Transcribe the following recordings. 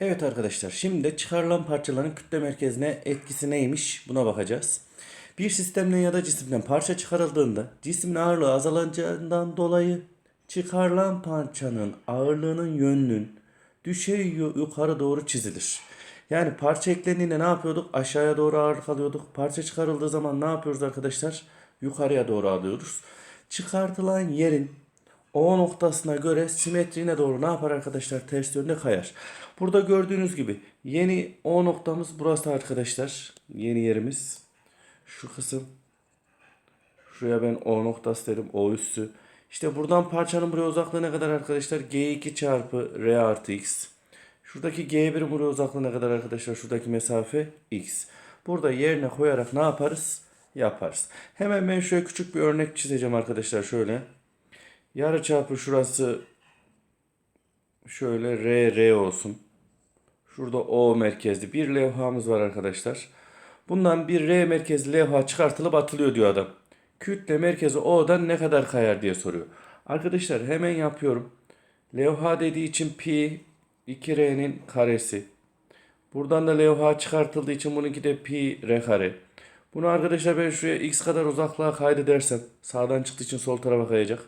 Evet arkadaşlar şimdi çıkarılan parçaların kütle merkezine etkisi neymiş buna bakacağız. Bir sistemden ya da cisimden parça çıkarıldığında cismin ağırlığı azalacağından dolayı çıkarılan parçanın ağırlığının yönünün düşey yu- yukarı doğru çizilir. Yani parça eklendiğinde ne yapıyorduk? Aşağıya doğru ağırlık alıyorduk. Parça çıkarıldığı zaman ne yapıyoruz arkadaşlar? Yukarıya doğru alıyoruz. Çıkartılan yerin o noktasına göre simetriğine doğru ne yapar arkadaşlar? Ters yönde kayar. Burada gördüğünüz gibi yeni O noktamız burası arkadaşlar. Yeni yerimiz. Şu kısım. Şuraya ben O noktası dedim. O üssü. İşte buradan parçanın buraya uzaklığı ne kadar arkadaşlar? G2 çarpı R artı X. Şuradaki G1'in buraya uzaklığı ne kadar arkadaşlar? Şuradaki mesafe X. Burada yerine koyarak ne yaparız? Yaparız. Hemen ben şöyle küçük bir örnek çizeceğim arkadaşlar şöyle. Yarı çapı şurası şöyle R R olsun. Şurada O merkezli bir levhamız var arkadaşlar. Bundan bir R merkezli levha çıkartılıp atılıyor diyor adam. Kütle merkezi O'dan ne kadar kayar diye soruyor. Arkadaşlar hemen yapıyorum. Levha dediği için pi 2R'nin karesi. Buradan da levha çıkartıldığı için bununki de pi R kare. Bunu arkadaşlar ben şuraya x kadar uzaklığa kaydı dersem sağdan çıktığı için sol tarafa kayacak.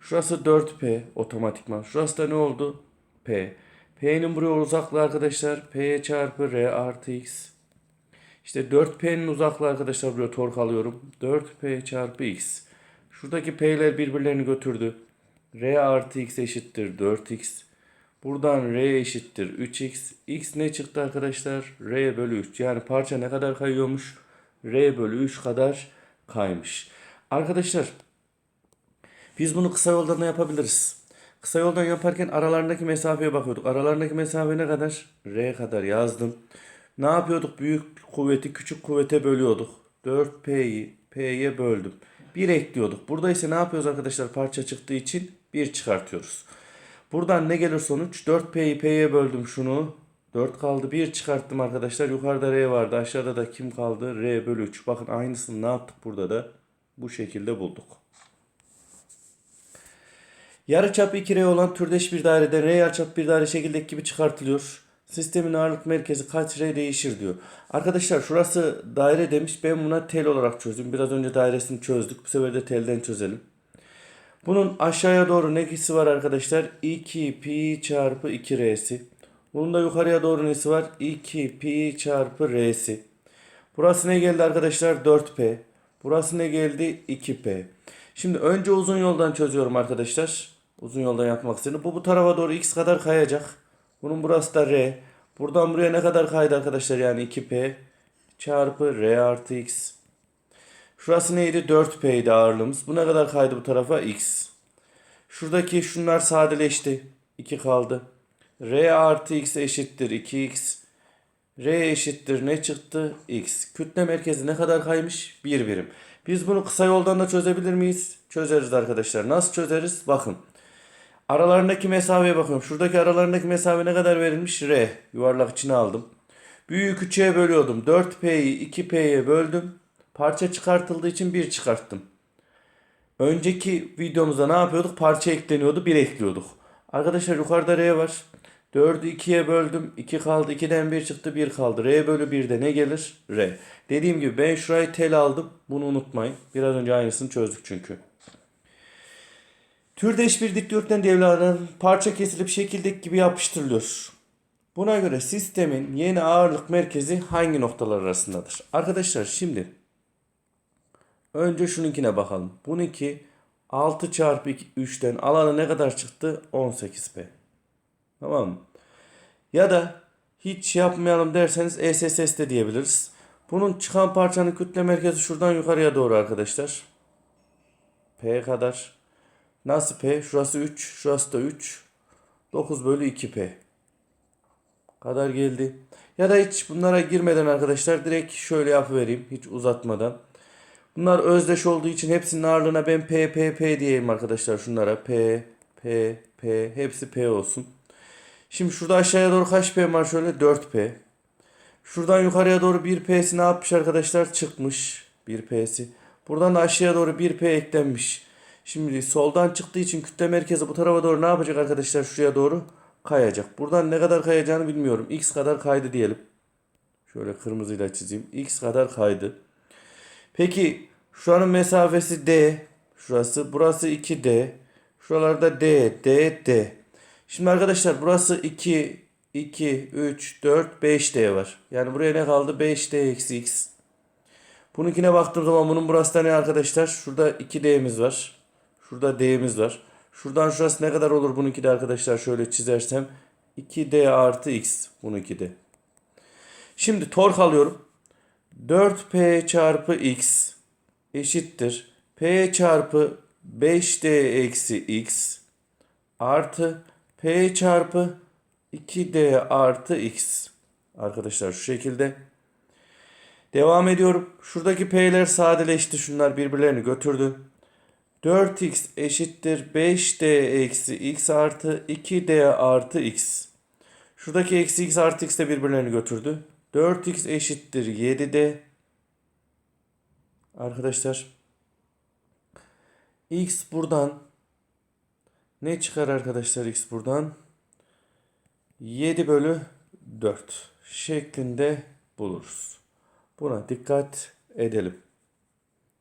Şurası 4p otomatikman. Şurası da ne oldu? p. P'nin buraya uzaklığı arkadaşlar p çarpı r artı x. İşte 4p'nin uzaklığı arkadaşlar buraya tork alıyorum. 4p çarpı x. Şuradaki p'ler birbirlerini götürdü. r artı x eşittir 4x. Buradan r eşittir 3x. x ne çıktı arkadaşlar? r bölü 3. Yani parça ne kadar kayıyormuş? r bölü 3 kadar kaymış. Arkadaşlar biz bunu kısa yoldan da yapabiliriz. Kısa yoldan yaparken aralarındaki mesafeye bakıyorduk. Aralarındaki mesafe ne kadar? R kadar yazdım. Ne yapıyorduk? Büyük kuvveti küçük kuvvete bölüyorduk. 4P'yi P'ye böldüm. 1 ekliyorduk. Burada ise ne yapıyoruz arkadaşlar? Parça çıktığı için 1 çıkartıyoruz. Buradan ne gelir sonuç? 4P'yi P'ye böldüm şunu. 4 kaldı. 1 çıkarttım arkadaşlar. Yukarıda R vardı. Aşağıda da kim kaldı? R bölü 3. Bakın aynısını ne yaptık burada da? Bu şekilde bulduk. Yarıçapı 2R olan türdeş bir daireden R yarıçapı bir daire şekildeki gibi çıkartılıyor. Sistemin ağırlık merkezi kaç R değişir diyor. Arkadaşlar şurası daire demiş. Ben buna tel olarak çözdüm. Biraz önce dairesini çözdük. Bu sefer de telden çözelim. Bunun aşağıya doğru nesi var arkadaşlar? 2 pi çarpı 2 R'si. Bunun da yukarıya doğru nesi var? 2 pi çarpı R'si. Burası ne geldi arkadaşlar? 4P. Burası ne geldi? 2P. Şimdi önce uzun yoldan çözüyorum arkadaşlar. Uzun yoldan yapmak istedim. Bu bu tarafa doğru x kadar kayacak. Bunun burası da r. Buradan buraya ne kadar kaydı arkadaşlar? Yani 2p çarpı r artı x. Şurası neydi? 4p'ydi ağırlığımız. Bu ne kadar kaydı bu tarafa? x. Şuradaki şunlar sadeleşti. 2 kaldı. r artı x eşittir 2x. R eşittir ne çıktı? X. Kütle merkezi ne kadar kaymış? 1 birim. Biz bunu kısa yoldan da çözebilir miyiz? Çözeriz arkadaşlar. Nasıl çözeriz? Bakın. Aralarındaki mesafeye bakıyorum. Şuradaki aralarındaki mesafe ne kadar verilmiş? R. Yuvarlak içine aldım. Büyüğü küçüğe bölüyordum. 4P'yi 2P'ye böldüm. Parça çıkartıldığı için 1 çıkarttım. Önceki videomuzda ne yapıyorduk? Parça ekleniyordu, 1 ekliyorduk. Arkadaşlar yukarıda R var. 4'ü 2'ye böldüm. 2 kaldı. 2'den 1 çıktı. 1 kaldı. R bölü 1'de ne gelir? R. Dediğim gibi ben şurayı tel aldım. Bunu unutmayın. Biraz önce aynısını çözdük çünkü. Türdeş bir dikdörtgen devradan parça kesilip şekildeki gibi yapıştırılıyor. Buna göre sistemin yeni ağırlık merkezi hangi noktalar arasındadır? Arkadaşlar şimdi önce şununkine bakalım. Bununki 6 çarpı 3'ten alanı ne kadar çıktı? 18p. Tamam mı? Ya da hiç yapmayalım derseniz SSS de diyebiliriz. Bunun çıkan parçanın kütle merkezi şuradan yukarıya doğru arkadaşlar. P kadar. Nasıl P? Şurası 3, şurası da 3. 9 bölü 2P. Kadar geldi. Ya da hiç bunlara girmeden arkadaşlar direkt şöyle yapıvereyim. Hiç uzatmadan. Bunlar özdeş olduğu için hepsinin ağırlığına ben P, P, P diyeyim arkadaşlar şunlara. P, P, P. Hepsi P olsun. Şimdi şurada aşağıya doğru kaç P var şöyle? 4P. Şuradan yukarıya doğru 1P'si ne yapmış arkadaşlar? Çıkmış 1P'si. Buradan da aşağıya doğru 1P eklenmiş. Şimdi soldan çıktığı için kütle merkezi bu tarafa doğru ne yapacak arkadaşlar? Şuraya doğru kayacak. Buradan ne kadar kayacağını bilmiyorum. X kadar kaydı diyelim. Şöyle kırmızıyla çizeyim. X kadar kaydı. Peki şuranın mesafesi D. Şurası. Burası 2D. Şuralarda D, D, D. Şimdi arkadaşlar burası 2, 2, 3, 4, 5D var. Yani buraya ne kaldı? 5D eksi X. Bununkine baktığım zaman bunun burası da ne arkadaşlar? Şurada 2D'miz var. Şurada D'miz var. Şuradan şurası ne kadar olur bununki de arkadaşlar şöyle çizersem. 2D artı X. Bununki de. Şimdi tork alıyorum. 4P çarpı X eşittir. P çarpı 5D eksi X artı P çarpı 2D artı X. Arkadaşlar şu şekilde. Devam ediyorum. Şuradaki P'ler sadeleşti. Şunlar birbirlerini götürdü. 4x eşittir 5d eksi x artı 2d artı x. Şuradaki eksi x artı x de birbirlerini götürdü. 4x eşittir 7d. Arkadaşlar. x buradan ne çıkar arkadaşlar x buradan? 7 bölü 4 şeklinde buluruz. Buna dikkat edelim.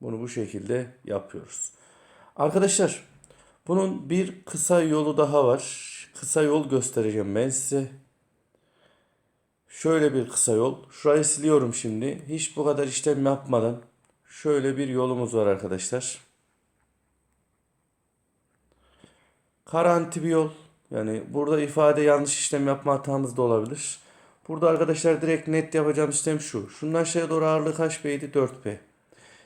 Bunu bu şekilde yapıyoruz. Arkadaşlar bunun bir kısa yolu daha var. Kısa yol göstereceğim ben size. Şöyle bir kısa yol. Şurayı siliyorum şimdi. Hiç bu kadar işlem yapmadan. Şöyle bir yolumuz var arkadaşlar. Karanti bir yol. Yani burada ifade yanlış işlem yapma hatamız da olabilir. Burada arkadaşlar direkt net yapacağım işlem şu. Şunun aşağıya doğru ağırlığı kaç P'ydi? 4P.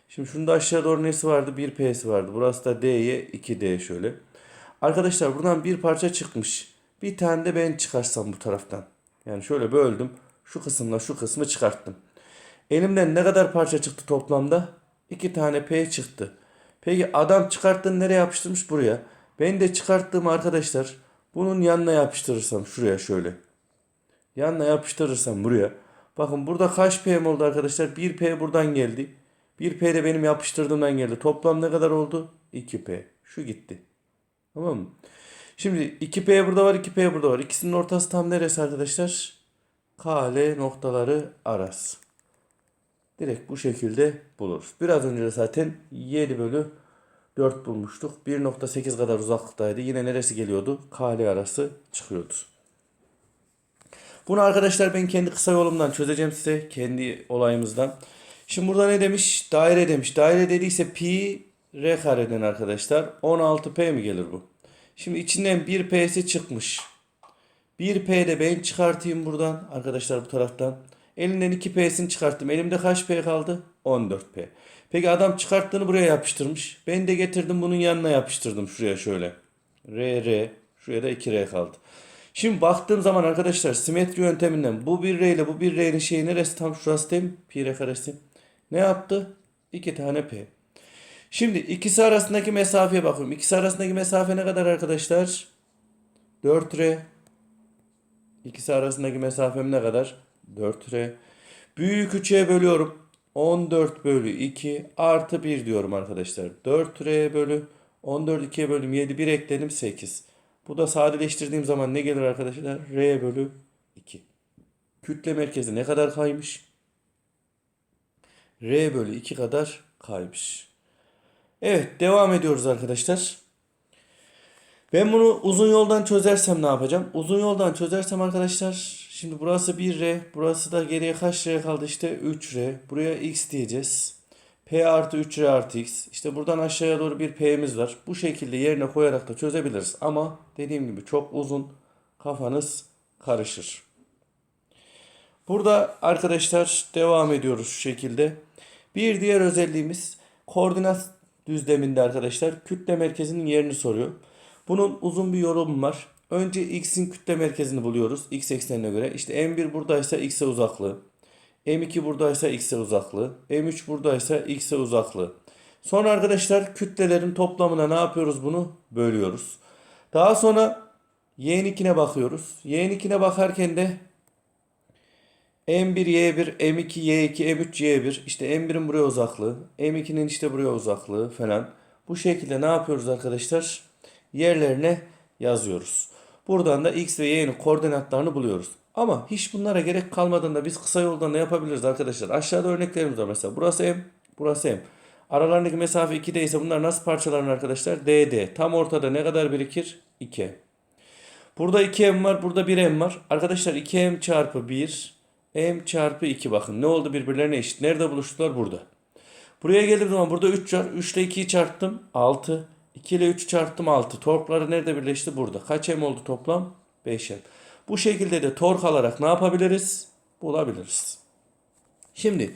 Şimdi şunda aşağı doğru nesi vardı? 1P'si vardı. Burası da D'ye 2D şöyle. Arkadaşlar buradan bir parça çıkmış. Bir tane de ben çıkarsam bu taraftan. Yani şöyle böldüm. Şu kısımla şu kısmı çıkarttım. Elimden ne kadar parça çıktı toplamda? 2 tane P çıktı. Peki adam çıkarttığını nereye yapıştırmış? Buraya. Ben de çıkarttığım arkadaşlar bunun yanına yapıştırırsam şuraya şöyle. Yanına yapıştırırsam buraya. Bakın burada kaç P'm oldu arkadaşlar? 1P buradan geldi. 1P de benim yapıştırdığımdan geldi. Toplam ne kadar oldu? 2P. Şu gitti. Tamam mı? Şimdi 2P burada var, 2P burada var. İkisinin ortası tam neresi arkadaşlar? KL noktaları arası. Direkt bu şekilde buluruz. Biraz önce de zaten 7 bölü 4 bulmuştuk. 1.8 kadar uzaklıktaydı. Yine neresi geliyordu? KL arası çıkıyordu. Bunu arkadaşlar ben kendi kısa yolumdan çözeceğim size. Kendi olayımızdan. Şimdi burada ne demiş? Daire demiş. Daire dediyse pi r kareden arkadaşlar. 16p mi gelir bu? Şimdi içinden 1p'si çıkmış. 1p de ben çıkartayım buradan arkadaşlar bu taraftan. Elinden 2p'sini çıkarttım. Elimde kaç p kaldı? 14p. Peki adam çıkarttığını buraya yapıştırmış. Ben de getirdim bunun yanına yapıştırdım şuraya şöyle. R, R. Şuraya da 2R kaldı. Şimdi baktığım zaman arkadaşlar simetri yönteminden bu bir R ile bu bir R'nin şeyi neresi tam şurası değil mi? Pi R karesi. Ne yaptı? 2 tane P. Şimdi ikisi arasındaki mesafeye bakıyorum. İkisi arasındaki mesafe ne kadar arkadaşlar? 4R. İkisi arasındaki mesafem ne kadar? 4R. Büyük 3'e bölüyorum. 14 bölü 2 artı 1 diyorum arkadaşlar. 4R bölü 14 2'ye bölüm 7 1 ekledim 8. Bu da sadeleştirdiğim zaman ne gelir arkadaşlar? R bölü 2. Kütle merkezi ne kadar kaymış? R bölü 2 kadar kaymış. Evet devam ediyoruz arkadaşlar. Ben bunu uzun yoldan çözersem ne yapacağım? Uzun yoldan çözersem arkadaşlar şimdi burası 1R burası da geriye kaç R kaldı işte 3R. Buraya X diyeceğiz. P artı 3R artı X. İşte buradan aşağıya doğru bir P'miz var. Bu şekilde yerine koyarak da çözebiliriz. Ama dediğim gibi çok uzun kafanız karışır. Burada arkadaşlar devam ediyoruz şu şekilde. Bir diğer özelliğimiz koordinat düzleminde arkadaşlar kütle merkezinin yerini soruyor. Bunun uzun bir yorumu var. Önce x'in kütle merkezini buluyoruz. x eksenine göre. İşte m1 buradaysa x'e uzaklığı. m2 buradaysa x'e uzaklığı. m3 buradaysa x'e uzaklığı. Sonra arkadaşlar kütlelerin toplamına ne yapıyoruz bunu? Bölüyoruz. Daha sonra y'ninkine bakıyoruz. y'ninkine bakarken de M1 Y1, M2 Y2, M3 Y1 işte M1'in buraya uzaklığı, M2'nin işte buraya uzaklığı falan. Bu şekilde ne yapıyoruz arkadaşlar? Yerlerine yazıyoruz. Buradan da x ve y'nin koordinatlarını buluyoruz. Ama hiç bunlara gerek kalmadan da biz kısa yoldan da yapabiliriz arkadaşlar. Aşağıda örneklerimiz var mesela. Burası m, burası m. Aralarındaki mesafe 2D ise bunlar nasıl parçalanır arkadaşlar? DD. Tam ortada ne kadar birikir? 2. Burada 2m var, burada 1m var. Arkadaşlar 2m çarpı 1, m çarpı 2 bakın. Ne oldu birbirlerine eşit. Nerede buluştular? Burada. Buraya geldiğim zaman burada 3 var. 3 ile 2'yi çarptım. 6. 2 ile 3 çarptım 6. Torkları nerede birleşti? Burada. Kaç m oldu toplam? 5m. Bu şekilde de tork alarak ne yapabiliriz? Bulabiliriz. Şimdi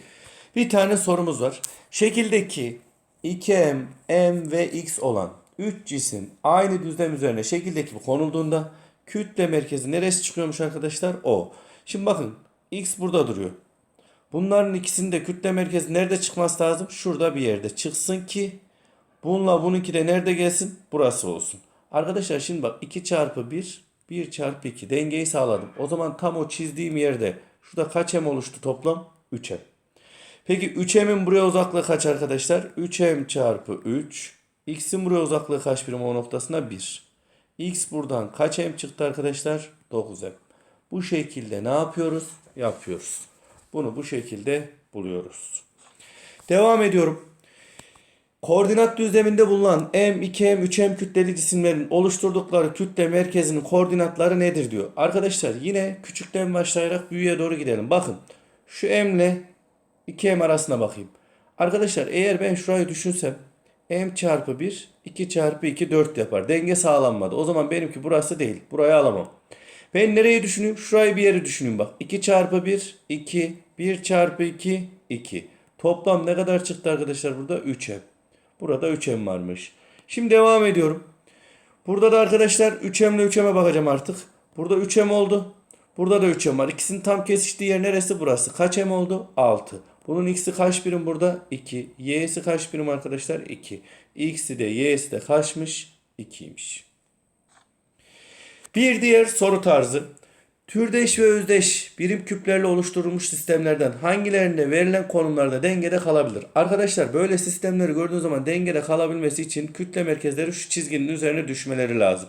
bir tane sorumuz var. Şekildeki 2m, m ve x olan 3 cisim aynı düzlem üzerine şekildeki gibi konulduğunda kütle merkezi neresi çıkıyormuş arkadaşlar? O. Şimdi bakın x burada duruyor. Bunların ikisinin de kütle merkezi nerede çıkması lazım? Şurada bir yerde çıksın ki bununla bununki de nerede gelsin? Burası olsun. Arkadaşlar şimdi bak 2 çarpı 1 1 çarpı 2 dengeyi sağladım. O zaman tam o çizdiğim yerde şurada kaç m oluştu toplam? 3m. Peki 3m'in buraya uzaklığı kaç arkadaşlar? 3m çarpı 3. X'in buraya uzaklığı kaç birim o noktasına? 1. X buradan kaç m çıktı arkadaşlar? 9m. Bu şekilde ne yapıyoruz? Yapıyoruz. Bunu bu şekilde buluyoruz. Devam ediyorum. Koordinat düzleminde bulunan M, 2M, 3M kütleli cisimlerin oluşturdukları kütle merkezinin koordinatları nedir diyor. Arkadaşlar yine küçükten başlayarak büyüğe doğru gidelim. Bakın şu M ile 2M arasına bakayım. Arkadaşlar eğer ben şurayı düşünsem M çarpı 1, 2 çarpı 2, 4 yapar. Denge sağlanmadı. O zaman benimki burası değil. Burayı alamam. Ben nereyi düşüneyim? Şurayı bir yeri düşüneyim bak. 2 çarpı 1, 2. 1 çarpı 2, 2. Toplam ne kadar çıktı arkadaşlar burada? 3M. Burada 3M varmış. Şimdi devam ediyorum. Burada da arkadaşlar 3M ile 3M'e bakacağım artık. Burada 3M oldu. Burada da 3M var. İkisinin tam kesiştiği yer neresi? Burası. Kaç M oldu? 6. Bunun x'i kaç birim burada? 2. Y'si kaç birim arkadaşlar? 2. X'i de y'si de kaçmış? 2'ymiş. Bir diğer soru tarzı. Türdeş ve özdeş birim küplerle oluşturulmuş sistemlerden hangilerinde verilen konumlarda dengede kalabilir? Arkadaşlar böyle sistemleri gördüğünüz zaman dengede kalabilmesi için kütle merkezleri şu çizginin üzerine düşmeleri lazım.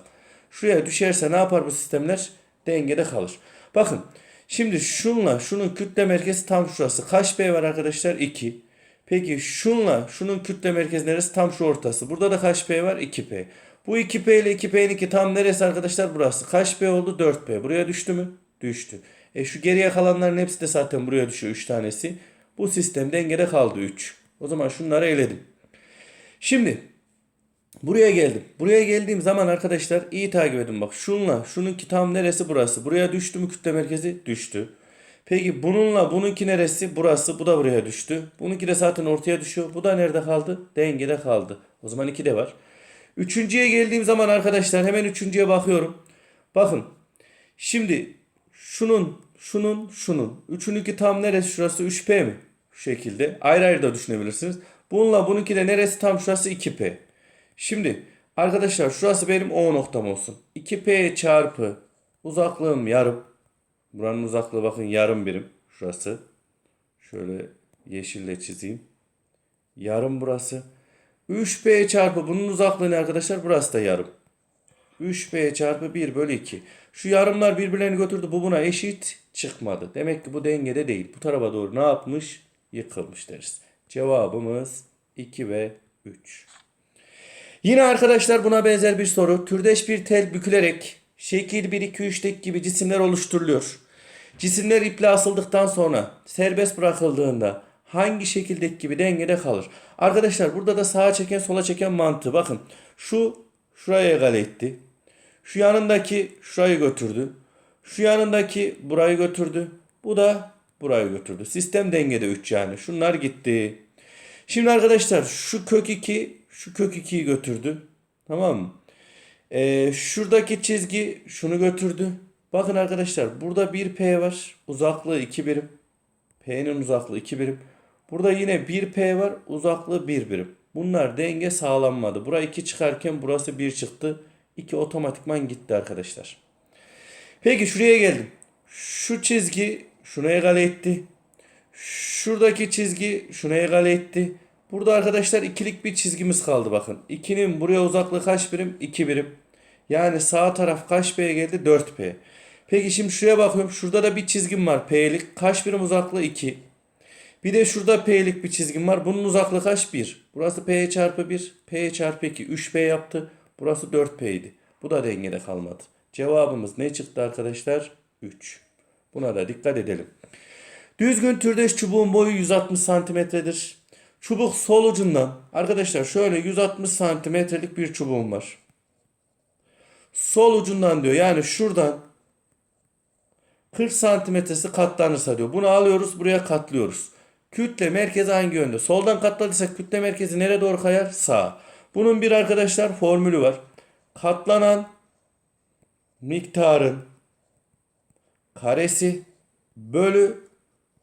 Şuraya düşerse ne yapar bu sistemler? Dengede kalır. Bakın şimdi şunla şunun kütle merkezi tam şurası. Kaç B var arkadaşlar? 2. Peki şunla şunun kütle merkezi neresi? Tam şu ortası. Burada da kaç P var? 2P. Bu 2P ile 2P'nin iki tam neresi arkadaşlar? Burası. Kaç P oldu? 4P. Buraya düştü mü? Düştü. E şu geriye kalanların hepsi de zaten buraya düşüyor 3 tanesi. Bu sistem dengede kaldı 3. O zaman şunları eledim. Şimdi buraya geldim. Buraya geldiğim zaman arkadaşlar iyi takip edin bak. Şunla şununki tam neresi burası? Buraya düştü mü kütle merkezi? Düştü. Peki bununla bununki neresi? Burası. Bu da buraya düştü. Bununki de zaten ortaya düşüyor. Bu da nerede kaldı? Dengede kaldı. O zaman 2 de var. Üçüncüye geldiğim zaman arkadaşlar hemen üçüncüye bakıyorum. Bakın. Şimdi şunun, şunun, şunun. Üçününki tam neresi? Şurası 3P mi? Şu şekilde. Ayrı ayrı da düşünebilirsiniz. Bununla bununki de neresi? Tam şurası 2P. Şimdi arkadaşlar şurası benim O noktam olsun. 2P çarpı uzaklığım yarım. Buranın uzaklığı bakın yarım birim. Şurası. Şöyle yeşille çizeyim. Yarım burası. 3B çarpı bunun uzaklığı ne arkadaşlar? Burası da yarım. 3B çarpı 1 bölü 2. Şu yarımlar birbirlerini götürdü. Bu buna eşit çıkmadı. Demek ki bu dengede değil. Bu tarafa doğru ne yapmış? Yıkılmış deriz. Cevabımız 2 ve 3. Yine arkadaşlar buna benzer bir soru. Türdeş bir tel bükülerek şekil 1, 2, 3'teki gibi cisimler oluşturuluyor. Cisimler iple asıldıktan sonra serbest bırakıldığında hangi şekildeki gibi dengede kalır? Arkadaşlar burada da sağa çeken sola çeken mantığı. Bakın şu şuraya egale etti. Şu yanındaki şurayı götürdü. Şu yanındaki burayı götürdü. Bu da burayı götürdü. Sistem dengede 3 yani. Şunlar gitti. Şimdi arkadaşlar şu kök 2 şu kök 2'yi götürdü. Tamam mı? Ee, şuradaki çizgi şunu götürdü. Bakın arkadaşlar burada bir P var. Uzaklığı 2 birim. P'nin uzaklığı 2 birim. Burada yine 1 P var. Uzaklığı 1 birim. Bunlar denge sağlanmadı. Buraya 2 çıkarken burası 1 çıktı. 2 otomatikman gitti arkadaşlar. Peki şuraya geldim. Şu çizgi şuna egale etti. Şuradaki çizgi şuna egale etti. Burada arkadaşlar ikilik bir çizgimiz kaldı bakın. 2'nin buraya uzaklığı kaç birim? 2 birim. Yani sağ taraf kaç P geldi? 4P. Peki şimdi şuraya bakıyorum. Şurada da bir çizgim var P'lik. Kaç birim uzaklığı? 2. Bir de şurada P'lik bir çizgim var. Bunun uzaklığı kaç? 1. Burası P çarpı 1. P çarpı 2. 3P yaptı. Burası 4P idi. Bu da dengede kalmadı. Cevabımız ne çıktı arkadaşlar? 3. Buna da dikkat edelim. Düzgün türdeş çubuğun boyu 160 santimetredir. Çubuk sol ucundan arkadaşlar şöyle 160 santimetrelik bir çubuğum var. Sol ucundan diyor yani şuradan 40 santimetresi katlanırsa diyor. Bunu alıyoruz buraya katlıyoruz. Kütle merkezi hangi yönde? Soldan katladıysak kütle merkezi nereye doğru kayar? Sağa. Bunun bir arkadaşlar formülü var. Katlanan miktarın karesi bölü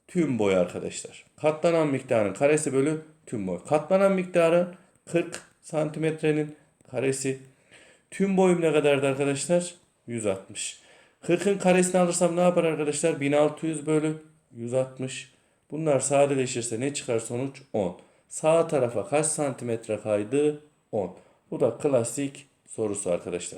tüm boy arkadaşlar. Katlanan miktarın karesi bölü tüm boy. Katlanan miktarın 40 santimetrenin karesi. Tüm boyum ne kadardı arkadaşlar? 160. 40'ın karesini alırsam ne yapar arkadaşlar? 1600 bölü 160. Bunlar sadeleşirse ne çıkar sonuç? 10. Sağ tarafa kaç santimetre kaydı? 10. Bu da klasik sorusu arkadaşlar.